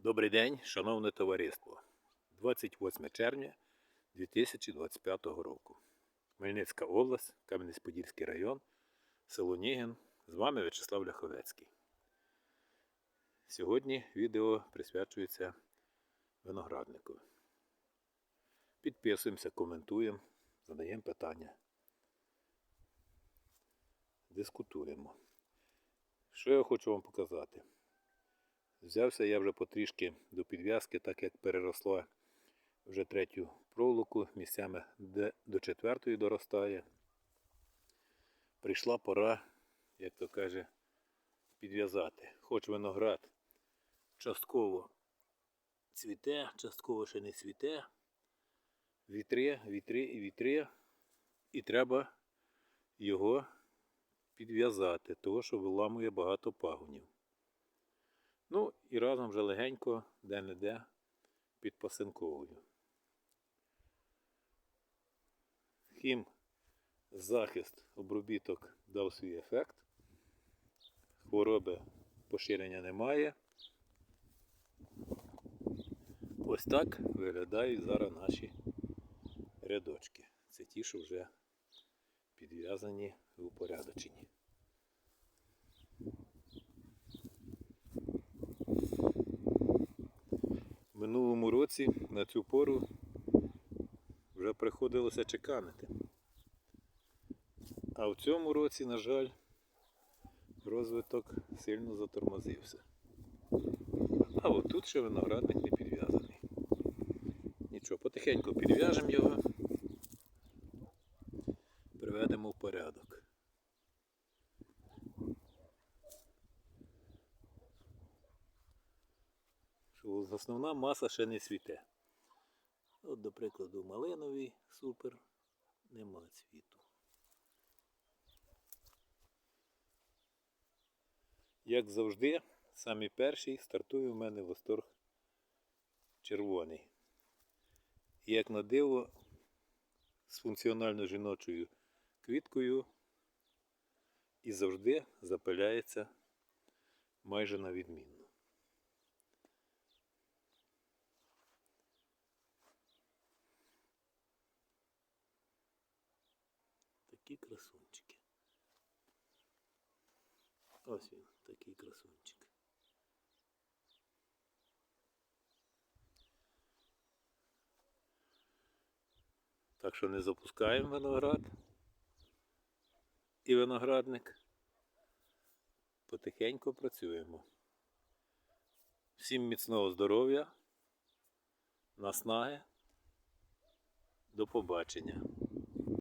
Добрий день, шановне товариство. 28 червня 2025 року. Хмельницька область, Кам'янець-Подільський район, село Нігін. З вами В'ячеслав Ляховецький. Сьогодні відео присвячується винограднику. Підписуємося, коментуємо, задаємо питання. Дискутуємо. Що я хочу вам показати? Взявся я вже потрішки до підв'язки, так як переросла вже третю проволоку, місцями де до четвертої доростає. Прийшла пора, як то каже, підв'язати. Хоч виноград частково цвіте, частково ще не цвіте. Вітри, вітри і вітри. І треба його підв'язати, того що виламує багато пагонів. Ну і разом вже легенько, де-не-де, підпасинковую. Хім захист обробіток дав свій ефект. Хвороби поширення немає. Ось так виглядають зараз наші рядочки. Це ті, що вже підв'язані і упорядочені. В минулому році на цю пору вже приходилося чеканити. А в цьому році, на жаль, розвиток сильно затормозився. А от тут ще виноградник не підв'язаний. Нічого, потихеньку підв'яжемо його, приведемо в порядок. що основна маса ще не цвіте. От, до прикладу, малиновий супер, нема цвіту. Як завжди, самий перший стартує в мене восторг червоний. Як на диво, з функціонально жіночою квіткою і завжди запиляється майже на відмінно. Такі красунчики. Ось він, такий красунчик. Так що не запускаємо виноград і виноградник. Потихеньку працюємо. Всім міцного здоров'я, наснаги. До побачення.